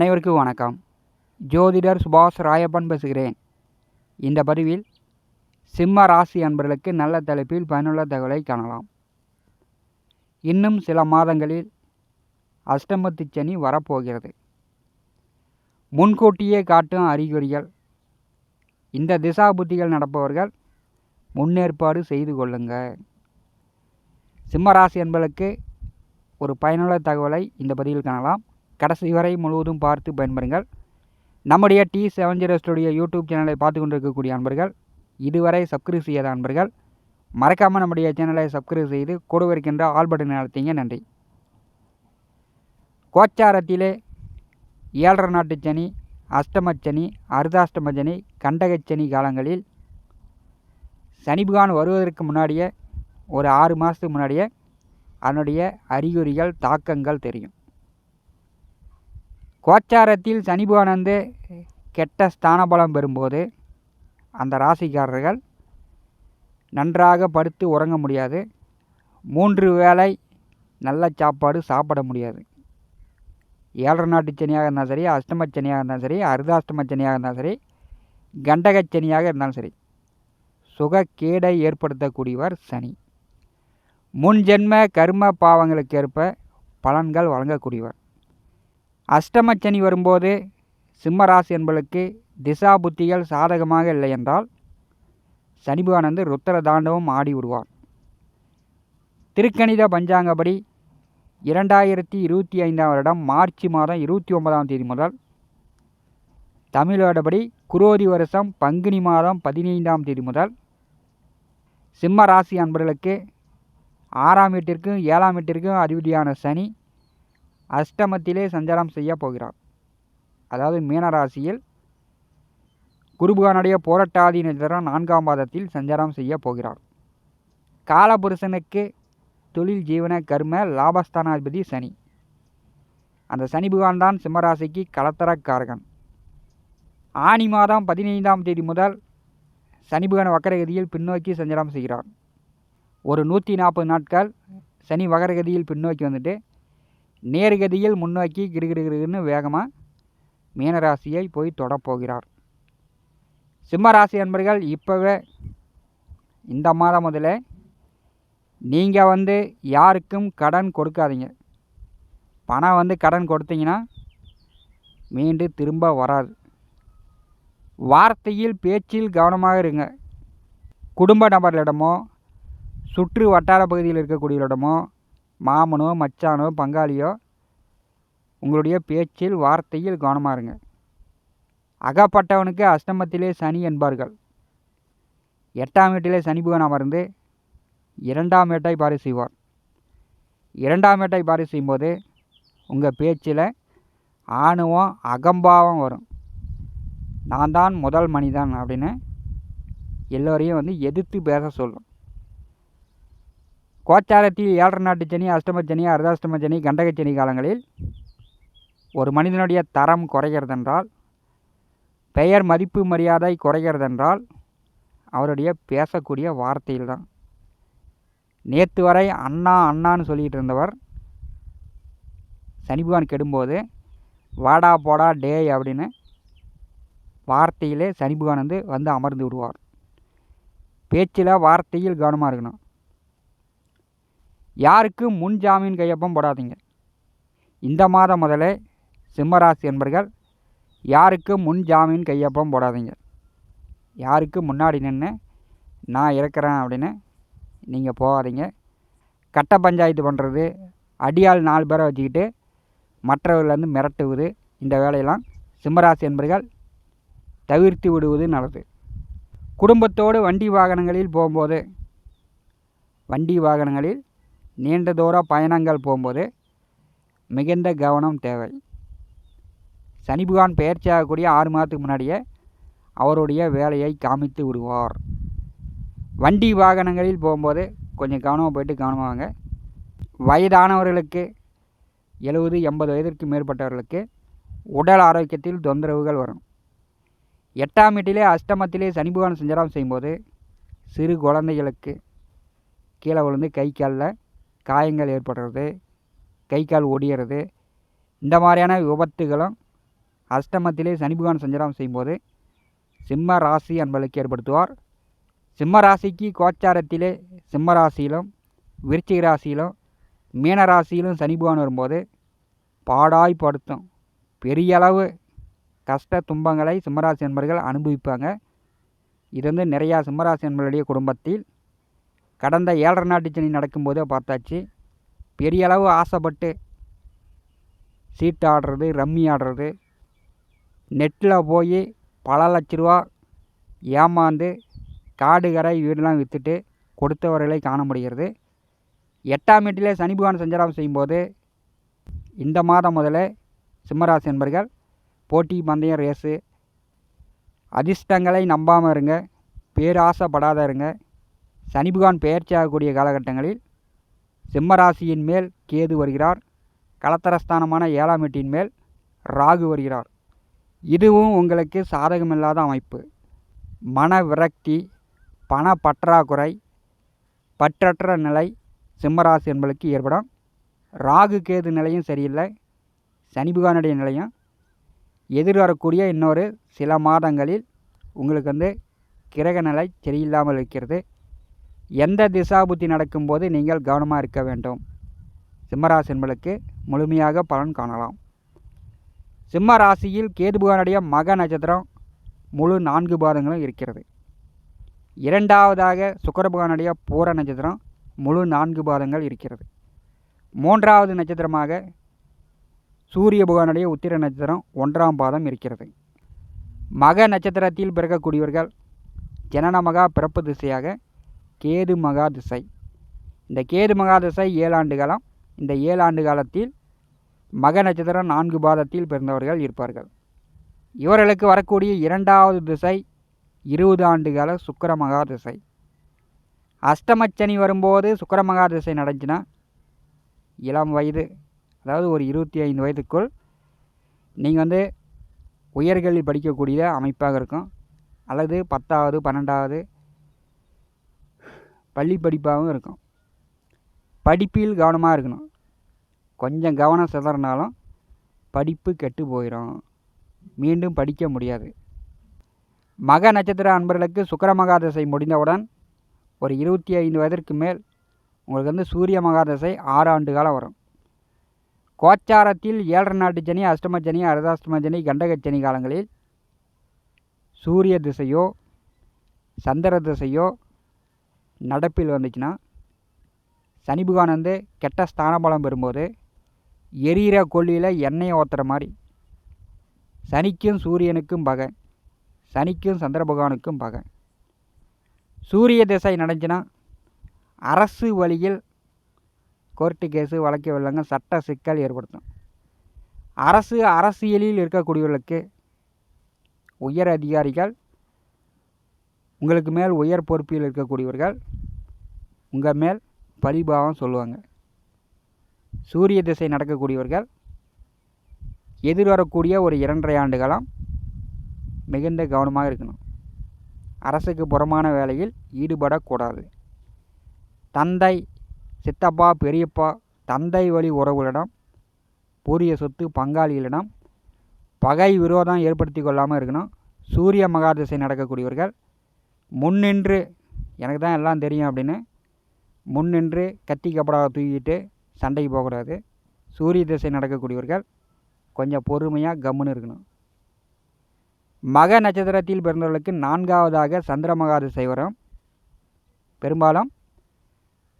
அனைவருக்கும் வணக்கம். ஜோதிடர் சுபாஷ் ராயப்பன் பேசுகிறேன். இந்த பதிவில் சிம்ம ராசி அன்பர்களுக்கு நல்ல தலைப்பில் பயனுள்ள தகவலை காணலாம். இன்னும் சில மாதங்களில் அஷ்டமத்து சனி வரப்போகிறது. முன்கூட்டியே காட்டும் அறிகுறிகள். இந்த திசா புத்திகள் நடப்பவர்கள் முன்னேற்பாடு செய்து கொள்ளுங்க சிம்ம ராசி அன்பர்களுக்கு ஒரு பயனுள்ள தகவலை இந்த பதிவில் காணலாம். கடைசி வரை முழுவதும் பார்த்து பயன்பெறுங்கள் நம்முடைய T seven zero studio YouTube சேனலை பார்த்து கொண்டிருக்கக்கூடிய அன்பர்கள் இதுவரை சப்ஸ்கிரைப் செய்யாத அன்பர்கள் மறக்காமல் நம்முடைய சேனலை சப்ஸ்கிரைப் செய்து கூட ஆல் பட்டன் அழுத்திங்க நன்றி. கோச்சாரத்திலே ஏழரை நாட்டு சனி அஷ்டமச்சனி அர்த்தாஷ்டம சனி கண்டகச்சனி காலங்களில் சனிபகான் வருவதற்கு முன்னாடியே ஒரு ஆறு மாதத்துக்கு முன்னாடியே அதனுடைய அறிகுறிகள் தாக்கங்கள் தெரியும். கோச்சாரத்தில் சனி கெட்ட ஸ்தானபலம் பெறும்போது அந்த ராசிக்காரர்கள் நன்றாக படுத்து உறங்க முடியாது. மூன்று வேளை நல்ல சாப்பாடு சாப்பிட முடியாது. ஏழரை நாட்டு சனியாக இருந்தாலும் சரி அஷ்டம சனியாக இருந்தாலும் சரி அர்த்தாஷ்டம சனியாக இருந்தாலும் சரி கண்டகச் சனியாக இருந்தாலும் சரி சுகக்கேடை ஏற்படுத்தக்கூடியவர் சனி. முன் ஜென்ம கர்ம பாவங்களுக்கு ஏற்ப பலன்கள் வழங்கக்கூடியவர். அஷ்டமச்சனி சனி வரும்போது சிம்மராசி என்பளுக்கு திசா புத்திகள் சாதகமாக இல்லை என்றால் சனி வந்து ருத்திர தாண்டவம் ஆடி விடுவார் திருக்கணித பஞ்சாங்கப்படி இரண்டாயிரத்தி இருபத்தி ஐந்தாம் வருடம் மார்ச் மாதம் இருபத்தி ஒன்பதாம் தேதி முதல் தமிழோடபடி குரோதி வருஷம் பங்குனி மாதம் பதினைந்தாம் தேதி முதல் சிம்ம ராசி அன்பர்களுக்கு ஆறாம் வீட்டிற்கும் ஏழாம் வீட்டிற்கும் அதிபதியான சனி அஷ்டமத்திலே சஞ்சாரம் செய்ய போகிறார். அதாவது மீனராசியில் குருபுகானுடைய போராட்டாதி நட்சத்திரம் நான்காம் பாதத்தில் சஞ்சாரம் செய்ய போகிறார். காலபுருஷனுக்கு தொழில் ஜீவன கர்ம லாபஸ்தானாதிபதி சனி. அந்த சனி புகான் தான் சிம்மராசிக்கு கலத்தரக்காரகன் ஆனி மாதம் பதினைந்தாம் தேதி முதல் சனி புகான் வக்கரகதியில் பின்னோக்கி சஞ்சாரம் செய்கிறார். ஒரு நூற்றி நாற்பது நாட்கள் சனி வகரகதியில் பின்னோக்கி வந்துட்டு நேர்கதியில் முன்னோக்கி கிடுகிடுகிடுன்னு வேகமாக மீனராசியை போய் தொடப்போகிறார். சிம்மராசி அன்பர்கள் இப்போவே இந்த மாதம் முதல்ல நீங்கள் வந்து யாருக்கும் கடன் கொடுக்காதீங்க. பணம் வந்து கடன் கொடுத்தீங்கன்னா மீண்டு திரும்ப வராது. வார்த்தையில் பேச்சில் கவனமாக இருங்க. குடும்ப நபர்களிடமோ சுற்று வட்டார பகுதியில் இருக்கக்கூடியவரிடமோ மாமனோ மச்சானோ பங்காளியோ உங்களுடைய பேச்சில் வார்த்தையில் கவனமாக இருங்க. அகப்பட்டவனுக்கு அஷ்டமத்திலே சனி என்பார்கள். எட்டாம் வீட்டிலே சனி புகன் அமர்ந்து இரண்டாம் வீட்டை பாரி செய்வார். இரண்டாம் வீட்டை பாரி செய்யும்போது உங்கள் பேச்சில் ஆணுவம் அகம்பாவம் வரும். நான் தான் முதல் மனிதன் அப்படின்னு எல்லோரையும் வந்து எதிர்த்து பேச சொல்லும். கோச்சாரத்தில் ஏழரை நாட்டு சனி அஷ்டம சனி அர்த்தாஷ்டம சனி கண்டக சனி காலங்களில் ஒரு மனிதனுடைய தரம் குறைகிறதென்றால் பெயர் மதிப்பு மரியாதை குறைகிறதென்றால் அவருடைய பேசக்கூடிய வார்த்தையில் தான். நேற்று வரை அண்ணா அண்ணான்னு சொல்லிகிட்டு இருந்தவர் சனிபகவான் கெடும்போது வாடா போடா டே அப்படின்னு வார்த்தையிலே சனிபகவான் வந்து வந்து அமர்ந்து விடுவார். பேச்சில் வார்த்தையில் கவனமாக இருக்கணும். யாருக்கும் முன் ஜாமீன் கையொப்பம் போடாதீங்க. இந்த மாதம் முதலே சிம்மராசி என்பர்கள் யாருக்கும் முன் ஜாமீன் கையொப்பம் போடாதீங்க. யாருக்கு முன்னாடி நின்று நான் இருக்கிறேன் அப்படின்னு நீங்கள் போகாதீங்க. கட்ட பஞ்சாயத்து பண்ணுறது அடியால் நாலு பேரை வச்சுக்கிட்டு மற்றவர்கள்லேருந்து மிரட்டுவது இந்த வேலையெல்லாம் சிம்மராசி என்பர்கள் தவிர்த்து விடுவது நல்லது. குடும்பத்தோடு வண்டி வாகனங்களில் போகும்போது வண்டி வாகனங்களில் நீண்ட தூர பயணங்கள் போகும்போது மிகுந்த கவனம் தேவை. சனி பகவான் பயிற்சியாகக்கூடிய ஆறு மாதத்துக்கு முன்னாடியே அவருடைய வேலையை காமித்து விடுவார். வண்டி வாகனங்களில் போகும்போது கொஞ்சம் கவனமாக போயிட்டு கவனமாக வயதானவர்களுக்கு எழுபது எண்பது வயதிற்கு மேற்பட்டவர்களுக்கு உடல் ஆரோக்கியத்தில் தொந்தரவுகள் வரும். எட்டாம் வீட்டிலே அஷ்டமத்திலே சனி பகவான் சஞ்சாரம் செய்யும்போது சிறு குழந்தைகளுக்கு கீழே விழுந்து கை காலில் காயங்கள் ஏற்படுறது கை கால் ஒடிகிறது இந்த மாதிரியான விபத்துகளும் அஷ்டமத்திலே சனி பகவான் சஞ்சாரம் செய்யும்போது சிம்ம ராசி அன்பளுக்கு ஏற்படுத்துவார். சிம்ம ராசிக்கு கோச்சாரத்திலே சிம்ம ராசியிலும் விருச்சிக ராசியிலும் மீன ராசியிலும் சனி பகவான் வரும்போது பாடாய்படுத்தும் பெரிய அளவு கஷ்ட துன்பங்களை சிம்மராசி என்பர்கள் அனுபவிப்பாங்க. இது வந்து நிறையா சிம்மராசி நண்பர்களுடைய குடும்பத்தில் கடந்த ஏழரை நாட்டு சனி நடக்கும்போதே பார்த்தாச்சு. பெரிய அளவு ஆசைப்பட்டு சீட்டு ஆடுறது ரம்மி ஆடுறது நெட்டில் போய் பல லட்ச ரூபா ஏமாந்து காடு கரை வீடெலாம் விற்றுட்டு கொடுத்தவர்களை காண முடிகிறது. எட்டாம் எட்டிலே சனி பகவான் சஞ்சாரம் செய்யும்போது இந்த மாதம் முதல்ல சிம்மராசி என்பர்கள் போட்டி பந்தயம் ரேஸு அதிர்ஷ்டங்களை நம்பாமல் இருங்க. பேராசைப்படாத இருங்க. சனி பகவான் பெயர்ச்சி காலகட்டங்களில் சிம்மராசியின் மேல் கேது வருகிறார். கலத்தரஸ்தானமான ஏழாம் மேல் ராகு வருகிறார். இதுவும் உங்களுக்கு சாதகமில்லாத அமைப்பு. மன விரக்தி பண பற்றாக்குறை பற்றற்ற நிலை சிம்மராசி என்பளுக்கு ஏற்படும். ராகு கேது நிலையும் சரியில்லை. சனி பகவானுடைய நிலையும் எதிர்வரக்கூடிய இன்னொரு சில மாதங்களில் உங்களுக்கு வந்து கிரக நிலை சரியில்லாமல் இருக்கிறது. எந்த திசாபுத்தி நடக்கும்போது நீங்கள் கவனமாக இருக்க வேண்டும்? சிம்மராசி என்பளுக்கு முழுமையாக பலன் காணலாம். சிம்ம ராசியில் கேதுபகவானுடைய மக நட்சத்திரம் முழு நான்கு பாதங்களும் இருக்கிறது. இரண்டாவதாக சுக்கரபுகானுடைய பூர நட்சத்திரம் முழு நான்கு பாதங்கள் இருக்கிறது. மூன்றாவது நட்சத்திரமாக சூரிய பகவானுடைய உத்திர நட்சத்திரம் ஒன்றாம் பாதம் இருக்கிறது. மக நட்சத்திரத்தில் பிறக்கக்கூடியவர்கள் ஜனன மகா பிறப்பு திசையாக கேது மகா திசை. இந்த கேது மகா திசை ஏழாண்டு காலம். இந்த ஏழாண்டு காலத்தில் மக நட்சத்திரம் நான்கு பாதத்தில் பிறந்தவர்கள் இருப்பார்கள். இவர்களுக்கு வரக்கூடிய இரண்டாவது திசை இருபது ஆண்டு கால சுக்கர மகா திசை. அஷ்டமச்சனி வரும்போது சுக்கர மகா திசை நடந்துச்சுன்னா இளம் வயது அதாவது ஒரு இருபத்தி ஐந்து வயதுக்குள் நீங்கள் வந்து உயர்கல்வி படிக்கக்கூடிய அமைப்பாக இருக்கும். அல்லது பத்தாவது பன்னெண்டாவது பள்ளி படிப்பாகவும் இருக்கும். படிப்பில் கவனமாக இருக்கணும். கொஞ்சம் கவனம் சிதறினாலும் படிப்பு கெட்டு போயிடும் மீண்டும் படிக்க முடியாது. மக நட்சத்திர அன்பர்களுக்கு சுக்கர மகாதசை முடிந்தவுடன் ஒரு இருபத்தி ஐந்து வயதிற்கு மேல் உங்களுக்கு வந்து சூரிய மகாதசை ஆறு ஆண்டு காலம் வரும். கோச்சாரத்தில் ஏழரை நாட்டு சனி அஷ்டமஜனி அரதாஷ்டமஜனி கண்டகச்சனி காலங்களில் சூரிய திசையோ சந்திர திசையோ நடப்பில் வந்துச்சுன்னா சனி பகவான் வந்து கெட்ட ஸ்தானபலம் பெறும்போது எரியிற கொல்லியில் எண்ணெயை ஓத்துற மாதிரி சனிக்கும் சூரியனுக்கும் பகை சனிக்கும் சந்திர பகவானுக்கும் பகை. சூரிய திசை நடந்துச்சுன்னா அரசு வழியில் கோர்ட்டு கேஸு வழக்கு வெள்ளங்க சட்ட சிக்கல் ஏற்படுத்தும். அரசு அரசியலில் இருக்கக்கூடியவர்களுக்கு உயர் அதிகாரிகள் உங்களுக்கு மேல் உயர் பொறுப்பில் இருக்கக்கூடியவர்கள் உங்கள் மேல் பழிபாவம் சொல்லுவாங்க. சூரிய திசை நடக்கக்கூடியவர்கள் எதிர்வரக்கூடிய ஒரு இரண்டரை ஆண்டுகாலம் மிகுந்த கவனமாக இருக்கணும். அரசுக்கு புறமான வேலையில் ஈடுபடக்கூடாது. தந்தை சித்தப்பா பெரியப்பா தந்தை வழி உறவுகளிடம் பூரிய சொத்து பங்காளிகளிடம் பகை விரோதம் ஏற்படுத்தி கொள்ளாமல் இருக்கணும். சூரிய மகாதிசை நடக்கக்கூடியவர்கள் முன்னின்று எனக்கு தான் எல்லாம் தெரியும் அப்படின்னு முன்னின்று கத்தி கப்படாவை தூக்கிட்டு சண்டைக்கு போகக்கூடாது. சூரிய திசை நடக்கக்கூடியவர்கள் கொஞ்சம் பொறுமையாக கம்முன்னு இருக்கணும். மக நட்சத்திரத்தில் பிறந்தவர்களுக்கு நான்காவதாக சந்திரமகா திசை வரும். பெரும்பாலும்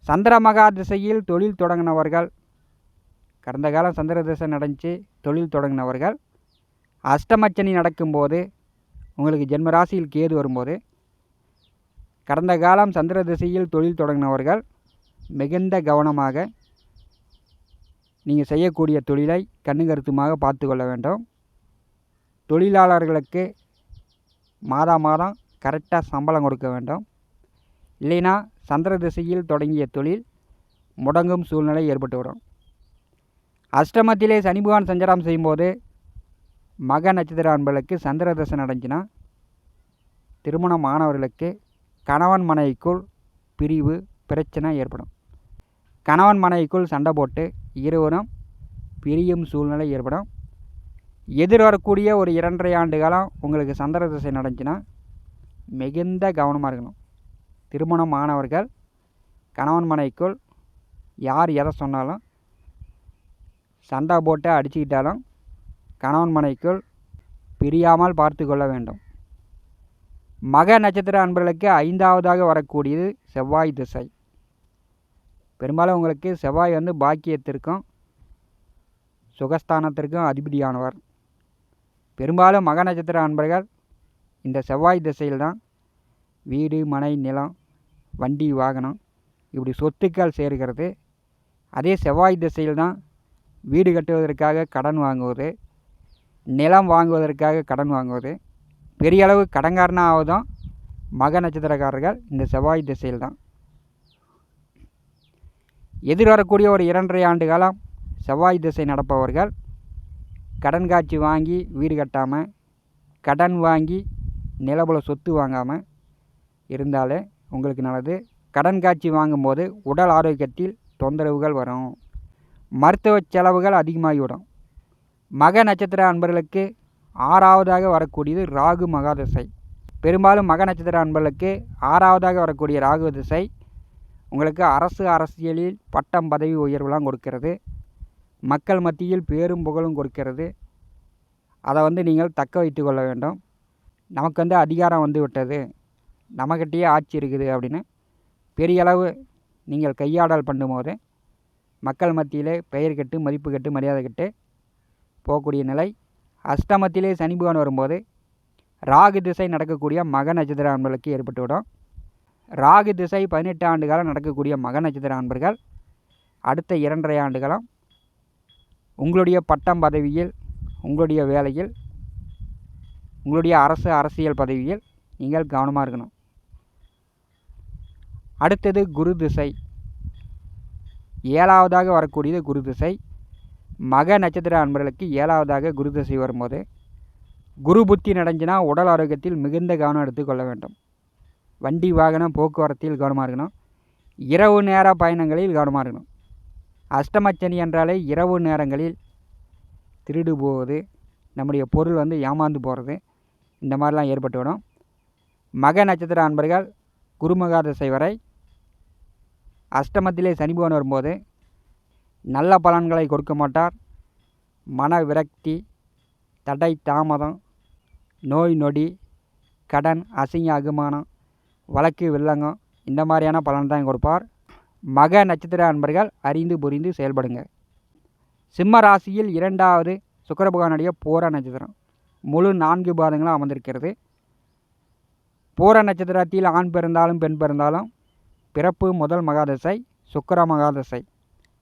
சந்திரமகா திசையில் தொழில் தொடங்கினவர்கள் கடந்த காலம் சந்திர திசை நடந்துச்சு தொழில் தொடங்கினவர்கள் அஷ்டமச்சனி நடக்கும்போது உங்களுக்கு ஜென்மராசியில் கேது வரும்போது கடந்த காலம் சந்திர திசையில் தொழில் தொடங்கினவர்கள் மிகுந்த கவனமாக நீங்கள் செய்யக்கூடிய தொழிலை கண்ணு கருத்துமாக பார்த்து கொள்ள வேண்டும். தொழிலாளர்களுக்கு மாதா மாதம் கரெக்டாக சம்பளம் கொடுக்க வேண்டும். இல்லைன்னா சந்திர திசையில் தொடங்கிய தொழில் முடங்கும் சூழ்நிலை ஏற்பட்டுவிடும் அஷ்டமத்திலே சனிபகவான் சஞ்சாரம் செய்யும்போது மக நட்சத்திர அன்பர்களுக்கு சந்திர தசை நடந்துச்சுன்னா திருமணம் ஆனவர்களுக்கு கணவன் மனைவிக்குள் பிரிவு பிரச்சனை ஏற்படும். கணவன் மனைவிக்குள் சண்டை போட்டு இருவரும் பிரியும் சூழ்நிலை ஏற்படும். எதிர்வரக்கூடிய ஒரு இரண்டரை ஆண்டு காலம் உங்களுக்கு சந்திர திசை நடந்துச்சுன்னா மிகுந்த கவனமாக இருக்கணும். திருமணம் ஆனவர்கள் கணவன் மனைவிக்குள் யார் எதை சொன்னாலும் சண்டை போட்டு அடிச்சுக்கிட்டாலும் கணவன் மனைக்குள் பிரியாமல் பார்த்து கொள்ள வேண்டும். மக நட்சத்திர அன்பர்களுக்கு ஐந்தாவதாக வரக்கூடியது செவ்வாய் திசை. பெரும்பாலும் உங்களுக்கு செவ்வாய் வந்து பாக்கியத்திற்கும் சுகஸ்தானத்திற்கும் அதிபதியானவர். பெரும்பாலும் மக நட்சத்திர அன்பர்கள் இந்த செவ்வாய் திசையில் தான் வீடு மனை நிலம் வண்டி வாகனம் இப்படி சொத்துக்கள் சேர்கிறது. அதே செவ்வாய் திசையில் தான் வீடு கட்டுவதற்காக கடன் வாங்குவது நிலம் வாங்குவதற்காக கடன் வாங்குவது. பெரிய அளவு கடங்காரனாக ஆவதும் மக நட்சத்திரக்காரர்கள் இந்த செவ்வாய் திசையில் தான். எதிர்வரக்கூடிய ஒரு இரண்டரை ஆண்டு காலம் செவ்வாய் திசை நடப்பவர்கள் கடன் காட்சி வாங்கி வீடு கட்டாமல் கடன் வாங்கி நிலபுல சொத்து வாங்காமல் இருந்தாலே உங்களுக்கு நல்லது. கடன் காட்சி வாங்கும்போது உடல் ஆரோக்கியத்தில் தொந்தரவுகள் வரும். மருத்துவ செலவுகள் அதிகமாகிவிடும். மக நட்சத்திர அன்பர்களுக்கு ஆறாவதாக வரக்கூடியது ராகு மகாதசை. பெரும்பாலும் மக நட்சத்திர அன்பர்களுக்கு ஆறாவதாக வரக்கூடிய ராகு திசை உங்களுக்கு அரசு அரசியலில் பட்டம் பதவி உயர்வுலாம் கொடுக்கிறது. மக்கள் மத்தியில் பேரும் புகழும் கொடுக்கிறது. அதை வந்து நீங்கள் தக்க வைத்து கொள்ள வேண்டும். நமக்கு வந்து அதிகாரம் வந்து விட்டது. நம்மக்கிட்டேயே ஆட்சி இருக்குது அப்படின்னு பெரிய அளவு நீங்கள் கையாடல் பண்ணும்போது மக்கள் மத்தியிலே பெயர் கெட்டு மதிப்பு கெட்டு மரியாதை கெட்டு போகக்கூடிய நிலை அஷ்டமத்திலே சனி பகவான் வரும்போது ராகு திசை நடக்கக்கூடிய மக நட்சத்திர அன்பர்களுக்கு ஏற்பட்டுவிடும் ராகு திசை பதினெட்டு ஆண்டு காலம் நடக்கக்கூடிய மக நட்சத்திர அன்பர்கள் அடுத்த இரண்டரை ஆண்டு காலம் உங்களுடைய பட்டம் பதவியில் உங்களுடைய வேலையில் உங்களுடைய அரசு அரசியல் பதவியில் நீங்கள் கவனமாக இருக்கணும். அடுத்தது குரு திசை. ஏழாவதாக வரக்கூடியது குரு திசை. மக நட்சத்திர அன்பர்களுக்கு ஏழாவதாக குரு திசை வரும்போது குரு புத்தி நடந்துச்சுன்னா உடல் ஆரோக்கியத்தில் மிகுந்த கவனம் எடுத்துக்கொள்ள வேண்டும். வண்டி வாகனம் போக்குவரத்தில் கவனமாக இருக்கணும். இரவு நேர பயணங்களில் கவனமாக இருக்கணும். அஷ்டமச்சனி என்றாலே இரவு நேரங்களில் திருடு போவது நம்முடைய பொருள் வந்து ஏமாந்து போகிறது இந்த மாதிரிலாம் ஏற்பட்டுவிடும் மக நட்சத்திர அன்பர்கள் குருமகா திசை வரை அஷ்டமத்திலே சனி வரும்போது நல்ல பலன்களை கொடுக்க மாட்டார். மன விரக்தி தடை தாமதம் நோய் நொடி கடன் அசிங்க அகுமானம் வழக்கு வில்லங்கம் இந்த மாதிரியான பலன் தான் கொடுப்பார். மக நட்சத்திர அன்பர்கள் அறிந்து புரிந்து செயல்படுங்க சிம்ம ராசியில் இரண்டாவது சுக்கர பகவானுடைய பூர நட்சத்திரம். முழு நான்கு பாதங்களும் அமர்ந்திருக்கிறது. பூர நட்சத்திரத்தில் ஆண் பிறந்தாலும் பெண் பிறந்தாலும் பிறப்பு முதல் மகாதசை சுக்கர மகாதசை.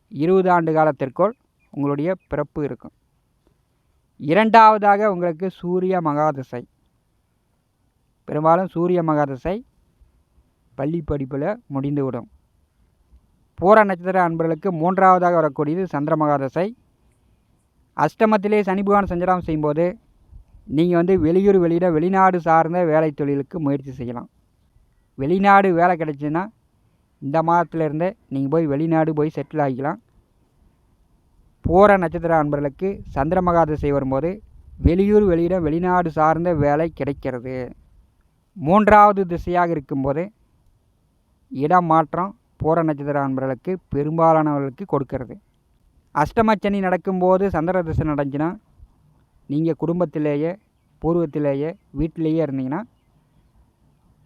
இருபது ஆண்டு காலத்திற்குள் உங்களுடைய பிறப்பு இருக்கும். இரண்டாவதாக உங்களுக்கு சூரிய மகாதசை. பெரும்பாலும் சூரிய மகாதசை பள்ளி படிப்பில் முடிந்துவிடும். பூர நட்சத்திர அன்பர்களுக்கு மூன்றாவதாக வரக்கூடியது சந்திர மகாதசை. அஷ்டமத்திலே சனி பகவான் சஞ்சாரம் செய்யும்போது நீங்கள் வந்து வெளியூர் வெளியிட வெளிநாடு சார்ந்த வேலை தொழிலுக்கு முயற்சி செய்யலாம். வெளிநாடு வேலை கிடைச்சுன்னா இந்த மாதத்துலேருந்தே நீங்கள் போய் வெளிநாடு போய் செட்டில் ஆகிக்கலாம். பூர நட்சத்திர அன்பர்களுக்கு சந்திர மகாதசை வரும்போது வெளியூர் வெளியிடம் வெளிநாடு சார்ந்த வேலை கிடைக்கிறது. மூன்றாவது திசையாக இருக்கும்போது இடம் மாற்றம் பூர நட்சத்திர அன்பர்களுக்கு பெரும்பாலானவர்களுக்கு கொடுக்கிறது. அஷ்டமச்சனி நடக்கும்போது சந்திர திசை நடந்துச்சுன்னா நீங்கள் குடும்பத்திலேயே பூர்வத்திலேயே வீட்டிலேயே இருந்தீங்கன்னா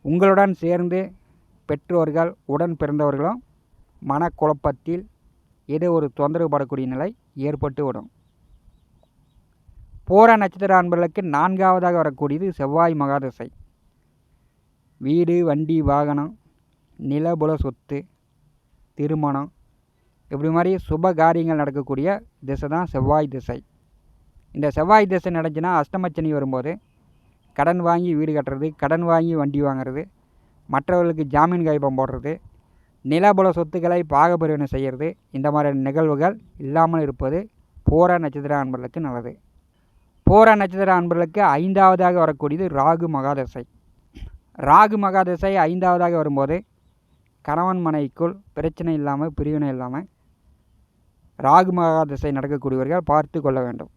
உங்களுடன் சேர்ந்து பெற்றோர்கள் உடன் பிறந்தவர்களும் மனக்குழப்பத்தில் ஏதோ ஒரு தொந்தரவு படக்கூடிய நிலை ஏற்பட்டு விடும். போர நட்சத்திர அன்பர்களுக்கு நான்காவதாக வரக்கூடியது செவ்வாய் மகாதசை. வீடு வண்டி வாகனம் நிலபுல சொத்து திருமணம் இப்படி மாதிரி சுப காரியங்கள் நடக்கக்கூடிய திசை தான் செவ்வாய் திசை. இந்த செவ்வாய் திசை நடந்துச்சுன்னா அஷ்டமச்சனி வரும்போது கடன் வாங்கி வீடு கட்டுறது கடன் வாங்கி வண்டி வாங்குறது மற்றவர்களுக்கு ஜாமீன் கைப்பம் போடுறது நிலபுல சொத்துக்களை பாகப்பிரிவினை செய்கிறது இந்த மாதிரியான நிகழ்வுகள் இல்லாமல் இருப்பது பூரா நட்சத்திர அன்பர்களுக்கு நல்லது. பூரா நட்சத்திர அன்பர்களுக்கு ஐந்தாவதாக வரக்கூடியது ராகு மகாதசை. ராகு மகாதசை ஐந்தாவதாக வரும்போது கணவன் மனைவிக்குள் பிரச்சனை இல்லாமல் பிரிவினை இல்லாமல் ராகு மகாதசை நடக்கக்கூடியவர்கள் பார்த்து கொள்ள வேண்டும்.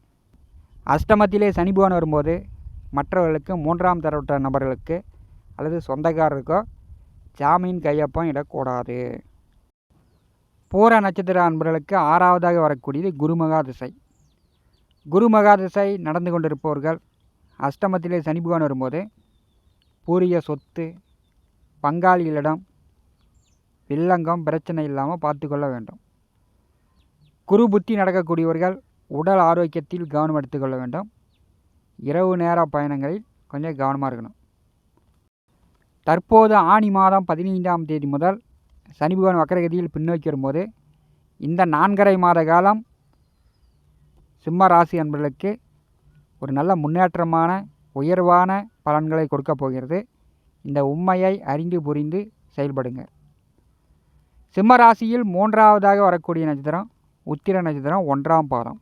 அஷ்டமத்திலே சனி பகவான் வரும்போது மற்றவர்களுக்கு மூன்றாம் தரவற்ற நபர்களுக்கு அல்லது சொந்தக்காரருக்கோ ஜாமீன் கையொப்பம் இடக்கூடாது. பூர நட்சத்திர அன்பர்களுக்கு ஆறாவதாக வரக்கூடியது குருமகா திசை. குருமகா திசை நடந்து கொண்டிருப்பவர்கள் அஷ்டமத்திலே சனி பகவான் வரும்போது பூரிய சொத்து பங்காளிகளிடம் வில்லங்கம் பிரச்சனை இல்லாமல் பார்த்து கொள்ள வேண்டும். குரு புத்தி நடக்கக்கூடியவர்கள் உடல் ஆரோக்கியத்தில் கவனம் எடுத்துக்கொள்ள வேண்டும். இரவு நேர பயணங்களில் கொஞ்சம் கவனமாக இருக்கணும். தற்போது ஆணி மாதம் பதினைந்தாம் தேதி முதல் சனி பகவான் வக்கரகதியில் பின்னோக்கி வரும்போது இந்த நான்கரை மாத காலம் சிம்ம ராசி அன்பர்களுக்கு ஒரு நல்ல முன்னேற்றமான உயர்வான பலன்களை கொடுக்க போகிறது. இந்த உண்மையை அறிந்து புரிந்து செயல்படுங்க சிம்ம ராசியில் மூன்றாவதாக வரக்கூடிய நட்சத்திரம் உத்திர நட்சத்திரம் ஒன்றாம் பாதம்.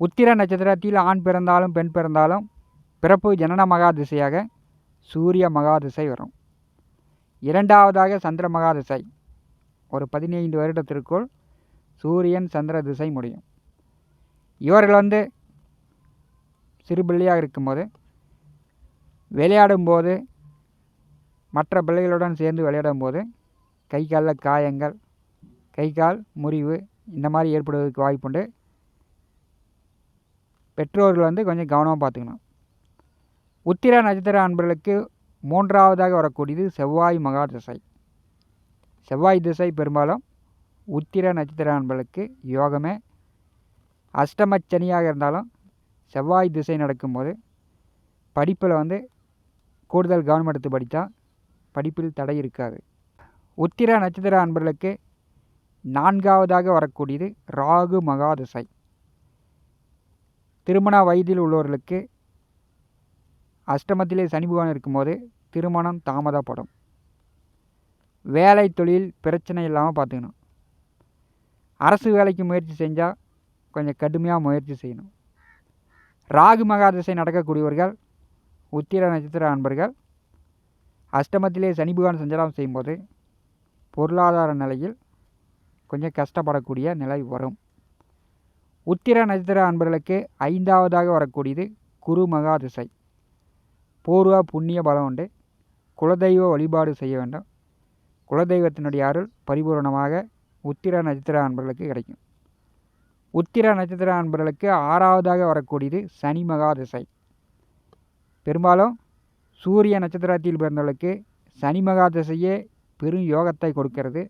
உத்திர நட்சத்திரத்தில் ஆண் பிறந்தாலும் பெண் பிறந்தாலும் பிறப்பு ஜனன மகா திசையாக சூரிய மகாதிசை வரும். இரண்டாவதாக சந்திர மகாதிசை. ஒரு பதினைந்து வருடத்திற்குள் சூரியன் சந்திர திசை முடியும். இவர்கள் வந்து சிறு பிள்ளையாக இருக்கும்போது விளையாடும்போது மற்ற பிள்ளைகளுடன் சேர்ந்து விளையாடும்போது கை காலில் காயங்கள் கை கால் முறிவு இந்த மாதிரி ஏற்படுவதற்கு வாய்ப்புண்டு. பெற்றோர்கள் வந்து கொஞ்சம் கவனமாக பார்த்துக்கணும். உத்திர நட்சத்திர அன்பர்களுக்கு மூன்றாவதாக வரக்கூடியது செவ்வாய் மகா திசை. செவ்வாய் திசை பெரும்பாலும் உத்திர நட்சத்திர அன்பர்களுக்கு யோகமே. அஷ்டமச்சனியாக இருந்தாலும் செவ்வாய் திசை நடக்கும்போது படிப்பில் வந்து கூடுதல் கவனம் எடுத்து படித்தால் படிப்பில் தடை இருக்காது. உத்திர நட்சத்திர அன்பர்களுக்கு நான்காவதாக வரக்கூடியது ராகு மகா திசை. திருமண வயதில் உள்ளவர்களுக்கு அஷ்டமத்திலே சனி பகவான் இருக்கும்போது திருமணம் தாமதப்படும் வேலை தொழில் பிரச்சனை இல்லாமல் பார்த்துக்கணும். அரசு வேலைக்கு முயற்சி செஞ்சால் கொஞ்சம் கடுமையாக முயற்சி செய்யணும். ராகு மகாதிசை நடக்கக்கூடியவர்கள் உத்திர நட்சத்திர அன்பர்கள் அஷ்டமத்திலே சனி பகவான் சஞ்சலம் செய்யும்போது பொருளாதார நிலையில் கொஞ்சம் கஷ்டப்படக்கூடிய நிலை வரும். உத்திர நட்சத்திர அன்பர்களுக்கு ஐந்தாவதாக வரக்கூடியது குரு மகாதிசை. பூர்வ புண்ணிய பலம் உண்டு. குலதெய்வ வழிபாடு செய்ய வேண்டும். குலதெய்வத்தினுடைய அருள் பரிபூர்ணமாக உத்திர நட்சத்திர அன்பர்களுக்கு கிடைக்கும். உத்திர நட்சத்திர அன்பர்களுக்கு ஆறாவதாக வரக்கூடியது சனி மகாதிசை பெரும்பாலும் சூரிய நட்சத்திரத்தில் பிறந்தவர்களுக்கு சனி மகாதிசையே பெரும் யோகத்தை கொடுக்கிறது.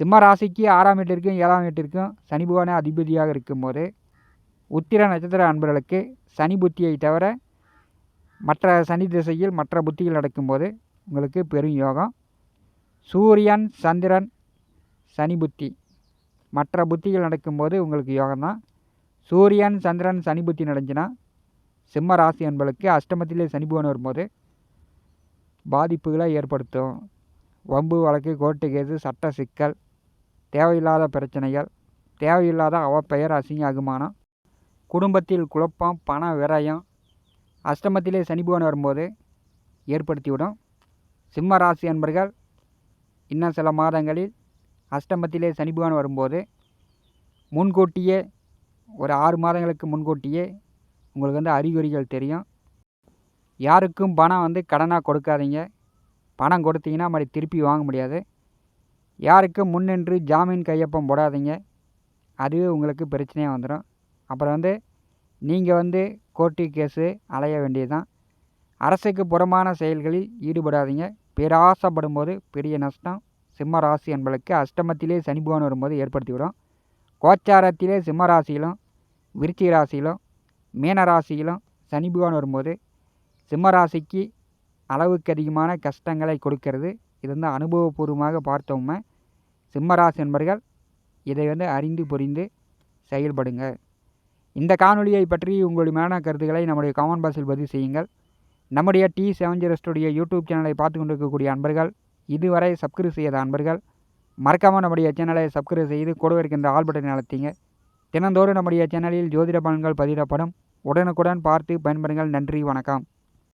சிம்ம ராசிக்கு ஆறாம் வீட்டிற்கும் ஏழாம் வீட்டிற்கும் சனி பகவானே அதிபதியாக இருக்கும்போது உத்திர நட்சத்திர அன்பர்களுக்கு சனி புத்தியை தவிர மற்ற சனி திசையில் மற்ற புத்திகள் நடக்கும்போது உங்களுக்கு பெரும் யோகம். சூரியன் சந்திரன் சனி புத்தி. மற்ற புத்திகள் நடக்கும்போது உங்களுக்கு யோகம்தான். சூரியன் சந்திரன் சனி புத்தி நடந்துச்சுன்னா சிம்ம ராசி என்பளுக்கு அஷ்டமத்திலே சனி வரும்போது பாதிப்புகளை ஏற்படுத்தும். வம்பு வழக்கு கோர்ட்டு கேது சட்ட சிக்கல் தேவையில்லாத பிரச்சனைகள் தேவையில்லாத அவப்பெயர் அசிங்க அகுமானம் குடும்பத்தில் குழப்பம் பண விரயம் அஷ்டமத்திலே சனி பகவான் வரும்போது ஏற்படுத்திவிடும். சிம்ம ராசி அன்பர்கள் இன்னும் சில மாதங்களில் அஷ்டமத்திலே சனி பகவான் வரும்போது முன்கூட்டியே ஒரு ஆறு மாதங்களுக்கு முன்கூட்டியே உங்களுக்கு வந்து அறிகுறிகள் தெரியும். யாருக்கும் பணம் வந்து கடனாக கொடுக்காதீங்க. பணம் கொடுத்தீங்கன்னா மறுபடி திருப்பி வாங்க முடியாது. யாருக்கும் முன்னின்று ஜாமீன் கையொப்பம் போடாதீங்க. அதுவே உங்களுக்கு பிரச்சனையாக வந்துடும் அப்புறம் வந்து நீங்கள் வந்து கோர்ட்டு கேஸு அலைய வேண்டியது தான் அரசுக்கு புறமான செயல்களில் ஈடுபடாதீங்க. பேராசைப்படும் போது பெரிய நஷ்டம். சிம்ம ராசி என்பதற்கு அஷ்டமத்திலே சனி பகவான் வரும்போது ஏற்படுத்திவிடும். கோச்சாரத்திலே சிம்ம ராசியிலும் விருச்சிக ராசியிலும் மீன ராசியிலும் சனி பகவான் வரும்போது சிம்ம ராசிக்கு அளவுக்கு அதிகமான கஷ்டங்களை கொடுக்கிறது. இது வந்து அனுபவபூர்வமாக பார்த்தோம்னா சிம்ம ராசி என்பர்கள் இதை வந்து அறிந்து புரிந்து செயல்படுங்கள் இந்த காணொலியை பற்றி உங்களுடைய கருத்துக்களை நம்முடைய காமன் பாக்ஸில் பதிவு செய்யுங்கள். நம்முடைய டி செவன் ஜீரோ யூடியூப் சேனலை பார்த்து கொண்டிருக்கக்கூடிய அன்பர்கள் இதுவரை சப்ஸ்கிரைப் செய்யாத அன்பர்கள் மறக்காமல் நம்முடைய சேனலை சப்ஸ்கிரைப் செய்து கூட இருக்கின்ற ஆல் பட்டனை நடத்திங்க தினந்தோறும் நம்முடைய சேனலில் ஜோதிட பலன்கள் பதிவிடப்படும். உடனுக்குடன் பார்த்து பயன்பெறுங்கள். நன்றி வணக்கம்.